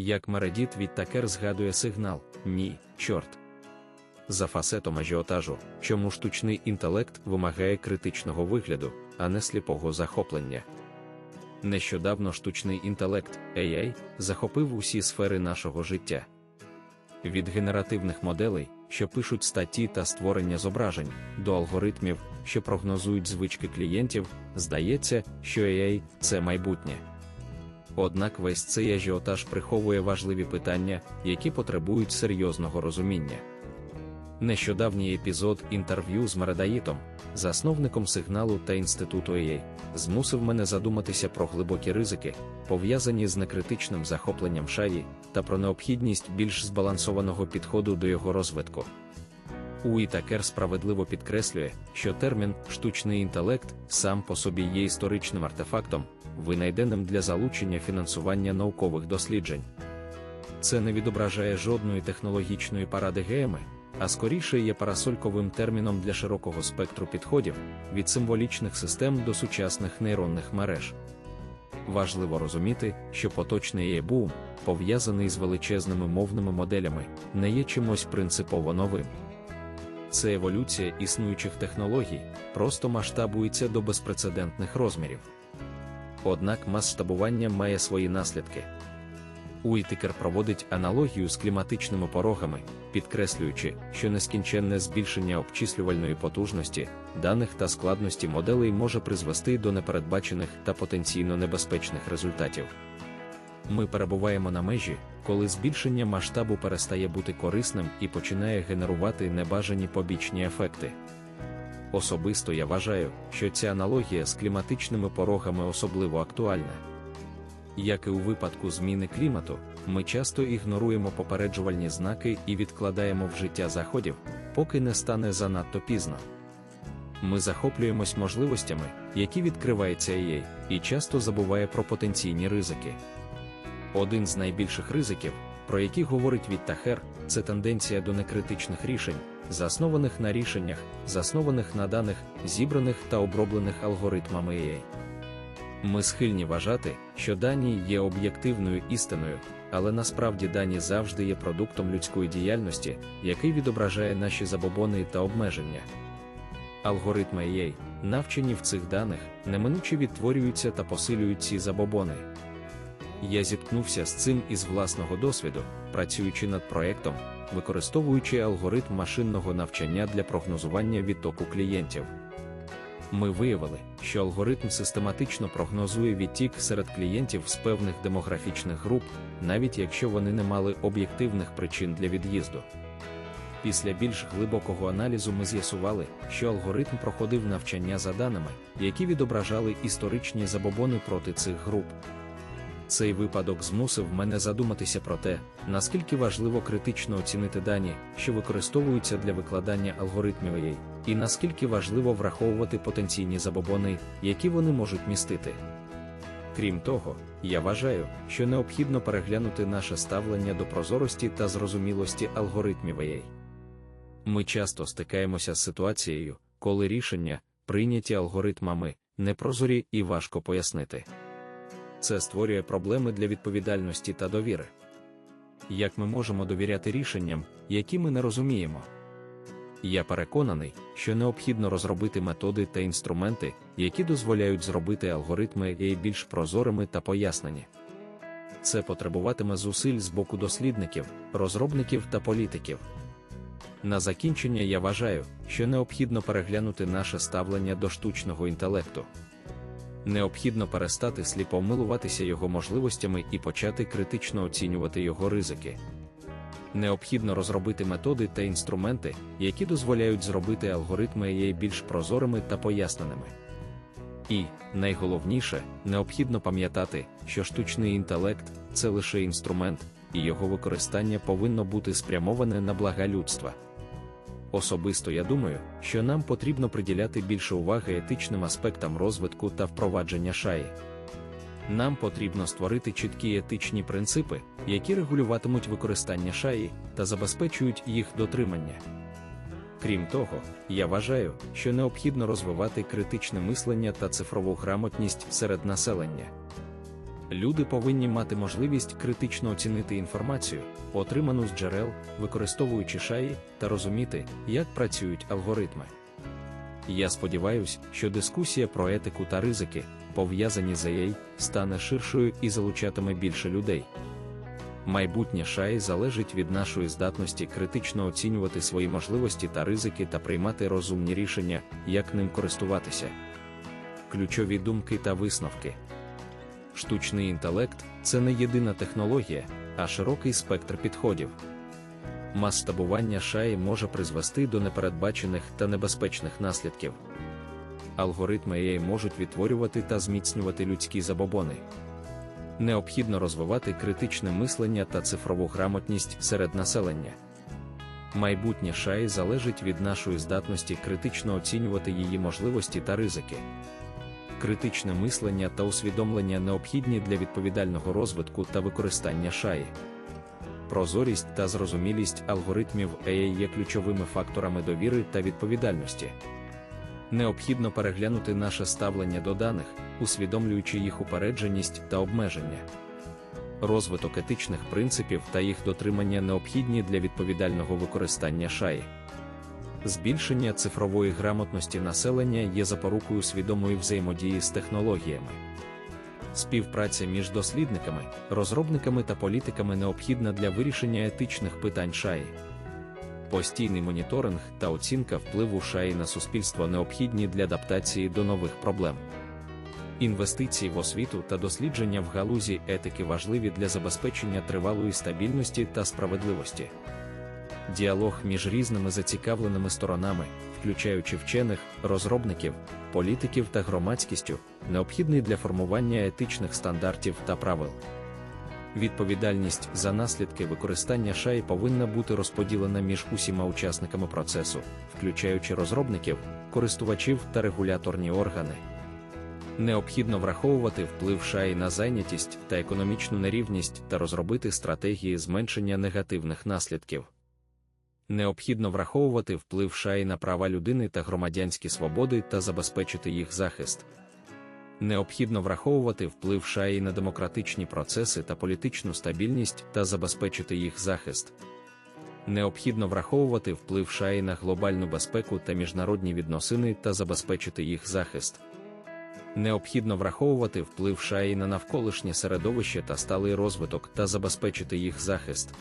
Як Мередіт відтакер згадує сигнал ні, чорт. За фасетом ажіотажу, чому штучний інтелект вимагає критичного вигляду, а не сліпого захоплення. Нещодавно штучний інтелект AI захопив усі сфери нашого життя. Від генеративних моделей, що пишуть статті та створення зображень, до алгоритмів, що прогнозують звички клієнтів, здається, що AI – це майбутнє. Однак весь цей ажіотаж приховує важливі питання, які потребують серйозного розуміння. Нещодавній епізод інтерв'ю з Мередаїтом, засновником сигналу та інституту AI, змусив мене задуматися про глибокі ризики, пов'язані з некритичним захопленням шаї, та про необхідність більш збалансованого підходу до його розвитку. Уітакер справедливо підкреслює, що термін штучний інтелект сам по собі є історичним артефактом, винайденим для залучення фінансування наукових досліджень. Це не відображає жодної технологічної парадигеми, а скоріше є парасольковим терміном для широкого спектру підходів від символічних систем до сучасних нейронних мереж. Важливо розуміти, що поточний AI бум, пов'язаний з величезними мовними моделями, не є чимось принципово новим. Це еволюція існуючих технологій, просто масштабується до безпрецедентних розмірів. Однак масштабування має свої наслідки. Уітикер проводить аналогію з кліматичними порогами, підкреслюючи, що нескінченне збільшення обчислювальної потужності, даних та складності моделей може призвести до непередбачених та потенційно небезпечних результатів. Ми перебуваємо на межі, коли збільшення масштабу перестає бути корисним і починає генерувати небажані побічні ефекти. Особисто я вважаю, що ця аналогія з кліматичними порогами особливо актуальна. Як і у випадку зміни клімату, ми часто ігноруємо попереджувальні знаки і відкладаємо в життя заходів, поки не стане занадто пізно. Ми захоплюємось можливостями, які відкривається EA, і часто забуває про потенційні ризики. Один з найбільших ризиків, про які говорить Віттахер, це тенденція до некритичних рішень, заснованих на рішеннях, заснованих на даних, зібраних та оброблених алгоритмами AI. Ми схильні вважати, що дані є об'єктивною істиною, але насправді дані завжди є продуктом людської діяльності, який відображає наші забобони та обмеження. Алгоритми AI, навчені в цих даних, неминуче відтворюються та посилюють ці забобони. Я зіткнувся з цим із власного досвіду, працюючи над проектом, використовуючи алгоритм машинного навчання для прогнозування відтоку клієнтів. Ми виявили, що алгоритм систематично прогнозує відтік серед клієнтів з певних демографічних груп, навіть якщо вони не мали об'єктивних причин для від'їзду. Після більш глибокого аналізу ми з'ясували, що алгоритм проходив навчання за даними, які відображали історичні забобони проти цих груп. Цей випадок змусив мене задуматися про те, наскільки важливо критично оцінити дані, що використовуються для викладання алгоритмів і наскільки важливо враховувати потенційні забобони, які вони можуть містити. Крім того, я вважаю, що необхідно переглянути наше ставлення до прозорості та зрозумілості алгоритмів AI. Ми часто стикаємося з ситуацією, коли рішення, прийняті алгоритмами, непрозорі і важко пояснити. Це створює проблеми для відповідальності та довіри. Як ми можемо довіряти рішенням, які ми не розуміємо? Я переконаний, що необхідно розробити методи та інструменти, які дозволяють зробити алгоритми AI більш прозорими та пояснені. Це потребуватиме зусиль з боку дослідників, розробників та політиків. На закінчення я вважаю, що необхідно переглянути наше ставлення до штучного інтелекту. Необхідно перестати сліпо милуватися його можливостями і почати критично оцінювати його ризики. Необхідно розробити методи та інструменти, які дозволяють зробити алгоритми AI більш прозорими та поясненими. І, найголовніше, необхідно пам'ятати, що штучний інтелект це лише інструмент, і його використання повинно бути спрямоване на блага людства. Особисто я думаю, що нам потрібно приділяти більше уваги етичним аспектам розвитку та впровадження шаї. Нам потрібно створити чіткі етичні принципи, які регулюватимуть використання шаї та забезпечують їх дотримання. Крім того, я вважаю, що необхідно розвивати критичне мислення та цифрову грамотність серед населення. Люди повинні мати можливість критично оцінити інформацію, отриману з джерел, використовуючи шаї, та розуміти, як працюють алгоритми. Я сподіваюся, що дискусія про етику та ризики, пов'язані з AI, стане ширшою і залучатиме більше людей. Майбутнє шаї залежить від нашої здатності критично оцінювати свої можливості та ризики та приймати розумні рішення, як ним користуватися. Ключові думки та висновки. Штучний інтелект це не єдина технологія, а широкий спектр підходів. Масштабування шаї може призвести до непередбачених та небезпечних наслідків. Алгоритми AI можуть відтворювати та зміцнювати людські забобони. Необхідно розвивати критичне мислення та цифрову грамотність серед населення. Майбутнє шаї залежить від нашої здатності критично оцінювати її можливості та ризики. Критичне мислення та усвідомлення необхідні для відповідального розвитку та використання шаї. Прозорість та зрозумілість алгоритмів AI є ключовими факторами довіри та відповідальності. Необхідно переглянути наше ставлення до даних, усвідомлюючи їх упередженість та обмеження. Розвиток етичних принципів та їх дотримання необхідні для відповідального використання шаї. Збільшення цифрової грамотності населення є запорукою свідомої взаємодії з технологіями. Співпраця між дослідниками, розробниками та політиками необхідна для вирішення етичних питань шаї. Постійний моніторинг та оцінка впливу шаї на суспільство необхідні для адаптації до нових проблем. Інвестиції в освіту та дослідження в галузі етики важливі для забезпечення тривалої стабільності та справедливості. Діалог між різними зацікавленими сторонами, включаючи вчених, розробників, політиків та громадськістю, необхідний для формування етичних стандартів та правил. Відповідальність за наслідки використання шаї повинна бути розподілена між усіма учасниками процесу, включаючи розробників, користувачів та регуляторні органи. Необхідно враховувати вплив шаї на зайнятість та економічну нерівність та розробити стратегії зменшення негативних наслідків. Необхідно враховувати вплив шаї на права людини та громадянські свободи та забезпечити їх захист. Необхідно враховувати вплив шаї на демократичні процеси та політичну стабільність та забезпечити їх захист. Необхідно враховувати вплив шаї на глобальну безпеку та міжнародні відносини та забезпечити їх захист. Необхідно враховувати вплив шаї на навколишнє середовище та сталий розвиток та забезпечити їх захист.